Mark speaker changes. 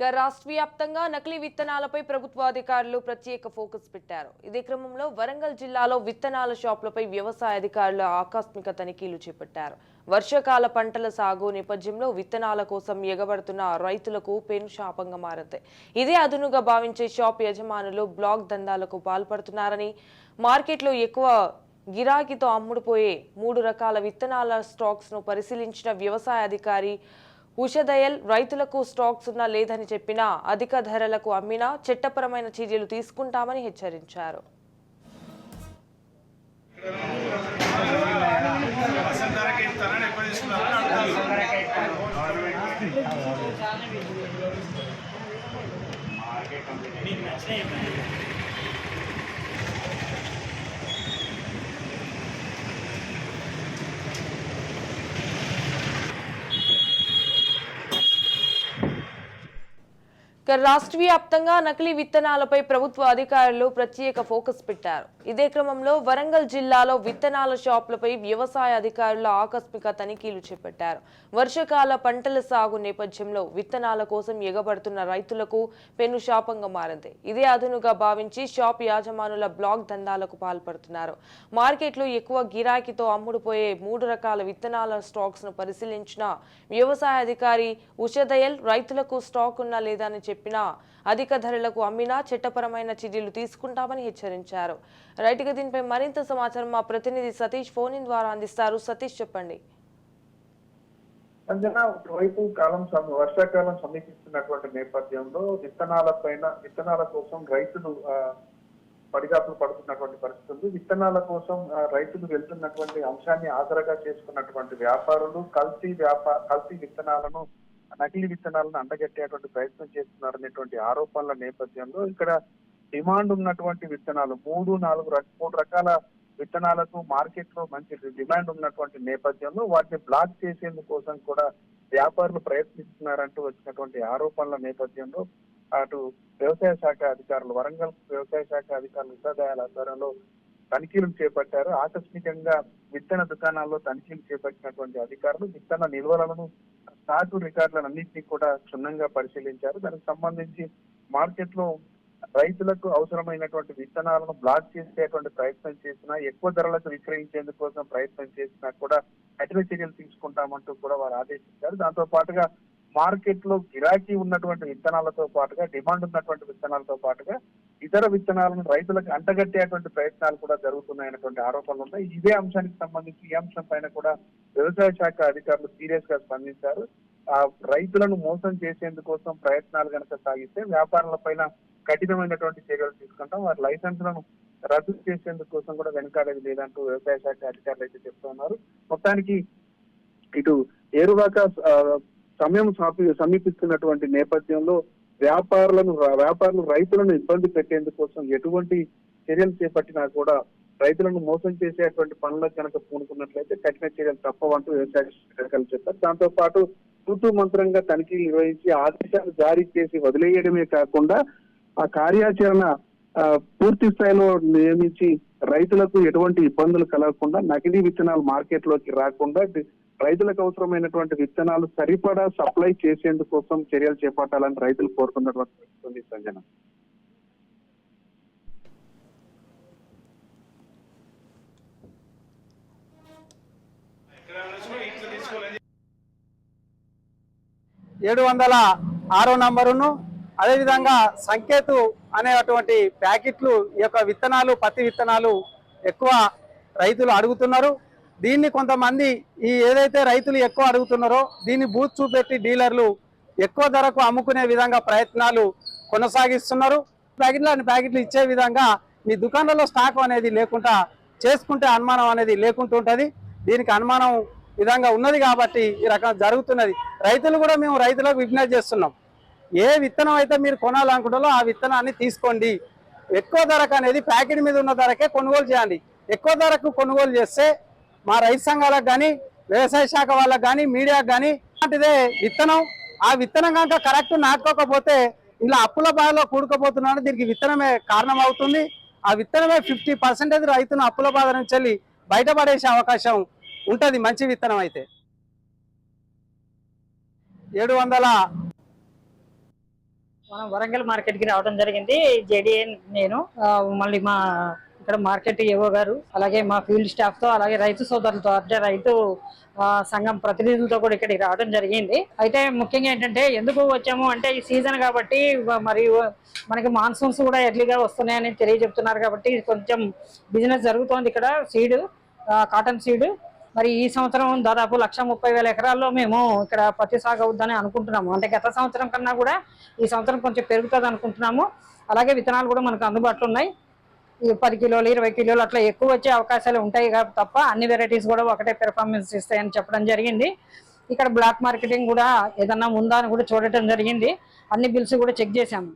Speaker 1: ఇక రాష్ట్ర వ్యాప్తంగా నకిలీ విత్తనాలపై ప్రభుత్వ అధికారులు ప్రత్యేక ఫోకస్ పెట్టారు. ఇదే క్రమంలో వరంగల్ జిల్లాలో విత్తనాల షాపులపై వ్యవసాయ అధికారులు ఆకస్మిక తనిఖీలు చేపట్టారు. వర్షాకాల పంటల సాగు నేపథ్యంలో విత్తనాల కోసం ఎగబడుతున్న రైతులకు పెను శాపంగా మారింది. ఇదే అదునుగా భావించే షాప్ యజమానులు బ్లాక్ దందాలకు పాల్పడుతున్నారని మార్కెట్లో ఎక్కువ గిరాకీతో అమ్ముడుపోయే మూడు రకాల విత్తనాల స్టాక్స్ను పరిశీలించిన వ్యవసాయ అధికారి ఉషదయల్ రైతులకు స్టాక్స్ ఉన్నా లేదని చెప్పినా అధిక ధరలకు అమ్మినా చట్టపరమైన చర్యలు తీసుకుంటామని హెచ్చరించారు.
Speaker 2: అసలు ధరకి ఇస్తారని ఎక్కువ తీసుకున్నారని అడుగుతున్నారు
Speaker 1: ఇక రాష్ట్ర వ్యాప్తంగా నకిలీ విత్తనాలపై ప్రభుత్వ అధికారులు ప్రత్యేక ఫోకస్ పెట్టారు. ఇదే క్రమంలో వరంగల్ జిల్లాలో విత్తనాల షాపులపై వ్యవసాయ అధికారులు ఆకస్మిక తనిఖీలు చేపట్టారు. వర్షాకాల పంటల సాగు నేపథ్యంలో విత్తనాల కోసం ఎగబడుతున్న రైతులకు పెను శాపంగా మారింది. ఇదే అదునుగా భావించి షాప్ యాజమానుల బ్లాక్ దందాలకు పాల్పడుతున్నారు. మార్కెట్లో ఎక్కువ గిరాకీతో అమ్ముడుపోయే మూడు రకాల విత్తనాల స్టాక్స్ను పరిశీలించిన వ్యవసాయ అధికారి ఉషదయల్ రైతులకు స్టాక్ ఉన్నా లేదా అని చెప్పినా అధిక ధరలకు అమ్మినా చట్టపరమైన చర్యలు తీసుకుంటామని హెచ్చరించారు. రైతుగా దీనిపై మరింత సమాచారం మా ప్రతినిధి సతీష్ ఫోన్ ఇన్ ద్వారా అందిస్తారు. సతీష్ చెప్పండి.
Speaker 3: అంజనా ఒకవైపు కాలం వర్షాకాలం సమీపిస్తున్నటువంటి నేపథ్యంలో విత్తనాల పైన విత్తనాల కోసం రైతులు పడిగాపులు పడుతున్నటువంటి పరిస్థితి ఉంది. విత్తనాల కోసం రైతులు వెళ్తున్నటువంటి అంశాన్ని ఆసరగా చేసుకున్నటువంటి వ్యాపారులు కల్తీ వ్యాపార కల్తీ విత్తనాలను నకిలీ విత్తనాలను అండగట్టేటువంటి ప్రయత్నం చేస్తున్నారనేటువంటి ఆరోపణల నేపథ్యంలో ఇక్కడ డిమాండ్ ఉన్నటువంటి విత్తనాలు మూడు నాలుగు మూడు రకాల విత్తనాలకు మార్కెట్లో మంచి డిమాండ్ ఉన్నటువంటి నేపథ్యంలో వాటిని బ్లాక్ చేసేందుకోసం కూడా వ్యాపారులు ప్రయత్నిస్తున్నారంటూ వచ్చినటువంటి ఆరోపణల నేపథ్యంలో అటు వ్యవసాయ శాఖ అధికారులు వరంగల్ వ్యవసాయ శాఖ అధికారులు ఉపాధ్యాయుల ఆధ్వర్యంలో తనిఖీలు చేపట్టారు. ఆకస్మికంగా విత్తన దుకాణాల్లో తనిఖీలు చేపట్టినటువంటి అధికారులు విత్తన నిల్వలను స్టాకు రికార్డులను అన్నింటినీ కూడా క్షుణ్ణంగా పరిశీలించారు. దానికి సంబంధించి మార్కెట్లో రైతులకు అవసరమైనటువంటి విత్తనాలను బ్లాక్ చేసేటువంటి ప్రయత్నం చేసినా ఎక్కువ ధరలకు విక్రయించేందుకు కోసం ప్రయత్నం చేసినా కూడా కఠిన చర్యలు తీసుకుంటామంటూ కూడా వారు ఆదేశించారు. దాంతో పాటుగా మార్కెట్లో గిరాకీ ఉన్నటువంటి విత్తనాలతో పాటుగా డిమాండ్ ఉన్నటువంటి విత్తనాలతో పాటుగా ఇతర విత్తనాలను రైతులకు అంటగట్టేటువంటి ప్రయత్నాలు కూడా జరుగుతున్నాయనేటువంటి ఆరోపణలు ఉన్నాయి. ఇదే అంశానికి సంబంధించి ఈ అంశం పైన కూడా వ్యవసాయ శాఖ అధికారులు సీరియస్గా స్పందించారు. ఆ రైతులను మోసం చేసేందుకోసం ప్రయత్నాలు కనుక సాగిస్తే వ్యాపారాల పైన కఠినమైనటువంటి చర్యలు తీసుకుంటాం. వారి లైసెన్సులను రద్దు చేసేందుకు కోసం కూడా వెనకాడేది లేదంటూ వ్యవసాయ శాఖ అధికారులు అయితే చెప్తున్నారు. మొత్తానికి ఇటు ఏరువాక సమయం సమీ- సమీపిస్తున్నటువంటి నేపథ్యంలో వ్యాపారులను వ్యాపారులు రైతులను ఇబ్బంది పెట్టేందుకోసం ఎటువంటి చర్యలు చేపట్టినా కూడా రైతులను మోసం చేసేటువంటి పనులకు కనుక పూనుకున్నట్లయితే కఠిన చర్యలు తప్పవంటూ వ్యవసాయ శాఖలు చెప్పారు. దాంతో పాటు తూతూ మంత్రంగా తనిఖీలు నిర్వహించి ఆదేశాలు జారీ చేసి వదిలేయడమే కాకుండా ఆ కార్యాచరణ పూర్తి స్థాయిలో నియమించి రైతులకు ఎటువంటి ఇబ్బందులు కలగకుండా నకిలీ విత్తనాలు మార్కెట్లోకి రాకుండా రైతులకు అవసరమైనటువంటి విత్తనాలు సరిపడా సప్లై చేసేందుకు కోసం చర్యలు చేపట్టాలని రైతులు కోరుతున్నటువంటి సంజన.
Speaker 4: ఏడు వందల ఆరో నంబరును అదేవిధంగా సంకేతు అనేటువంటి ప్యాకెట్లు ఈ యొక్క విత్తనాలు పత్తి విత్తనాలు ఎక్కువ రైతులు అడుగుతున్నారు. దీన్ని కొంతమంది ఈ ఏదైతే రైతులు ఎక్కువ అడుగుతున్నారో దీన్ని బూత్ చూపెట్టి డీలర్లు ఎక్కువ ధరకు అమ్ముకునే విధంగా ప్రయత్నాలు కొనసాగిస్తున్నారు. ప్యాకెట్లు అన్ని ప్యాకెట్లు ఇచ్చే విధంగా మీ దుకాణంలో స్టాక్ అనేది లేకుండా చేసుకుంటే అనుమానం అనేది లేకుంటూ ఉంటుంది. దీనికి అనుమానం విధంగా ఉన్నది కాబట్టి ఈ రకం జరుగుతున్నది. రైతులు కూడా మేము రైతులకు విజ్ఞప్తి చేస్తున్నాం. ఏ విత్తనం అయితే మీరు కొనాలనుకుంటారో ఆ విత్తనాన్ని తీసుకోండి. ఎక్కువ ధరకు అనేది ప్యాకెట్ మీద ఉన్న ధరకే కొనుగోలు చేయండి. ఎక్కువ ధరకు కొనుగోలు చేస్తే మా రైతు సంఘాలకు కానీ వ్యవసాయ శాఖ వాళ్ళకు కానీ మీడియాకు కానీ అలాంటిదే విత్తనం. ఆ విత్తనం కనుక కరెక్ట్ నాటుకోకపోతే ఇలా అప్పుల బాధలో కూడుకోబోతున్నాడు దీనికి విత్తనమే కారణం అవుతుంది ఆ విత్తనమే ఫిఫ్టీ పర్సెంటేజ్ రైతును అప్పుల బాధ నుంచి వెళ్ళి బయటపడేసే అవకాశం ఉంటుంది. మంచి విత్తనం అయితే. ఏడు వందల
Speaker 5: మనం వరంగల్ మార్కెట్కి రావడం జరిగింది. జేడీఎన్ నేను. మళ్ళీ మా ఇక్కడ మార్కెట్ ఏవో గారు అలాగే మా ఫీల్డ్ స్టాఫ్తో అలాగే రైతు సోదరులతో అంటే రైతు సంఘం ప్రతినిధులతో కూడా ఇక్కడికి రావడం జరిగింది. అయితే ముఖ్యంగా ఏంటంటే ఎందుకు వచ్చాము అంటే ఈ సీజన్ కాబట్టి మరి మరియు మనకి మాన్సూన్స్ కూడా ఎర్లీగా వస్తున్నాయని తెలియజెప్తున్నారు కాబట్టి కొంచెం బిజినెస్ జరుగుతోంది ఇక్కడ సీడ్ కాటన్ సీడ్ మరి ఈ సంవత్సరం దాదాపు లక్ష ముప్పై వేల ఎకరాల్లో మేము ఇక్కడ పత్తి సాగు అవుద్దని అనుకుంటున్నాము. అంటే గత సంవత్సరం కన్నా కూడా ఈ సంవత్సరం కొంచెం పెరుగుతుంది అనుకుంటున్నాము. అలాగే విత్తనాలు కూడా మనకు అందుబాటులో ఉన్నాయి. పది కిలోలు ఇరవై కిలోలు అట్లా ఎక్కువ వచ్చే అవకాశాలు ఉంటాయి కాబట్టి తప్ప అన్ని వెరైటీస్ కూడా ఒకటే పెర్ఫార్మెన్స్ ఇస్తాయని చెప్పడం జరిగింది. ఇక్కడ బ్లాక్ మార్కెటింగ్ కూడా ఏదన్నా ఉందా అని కూడా చూడటం జరిగింది. అన్ని బిల్స్ కూడా చెక్ చేశాము.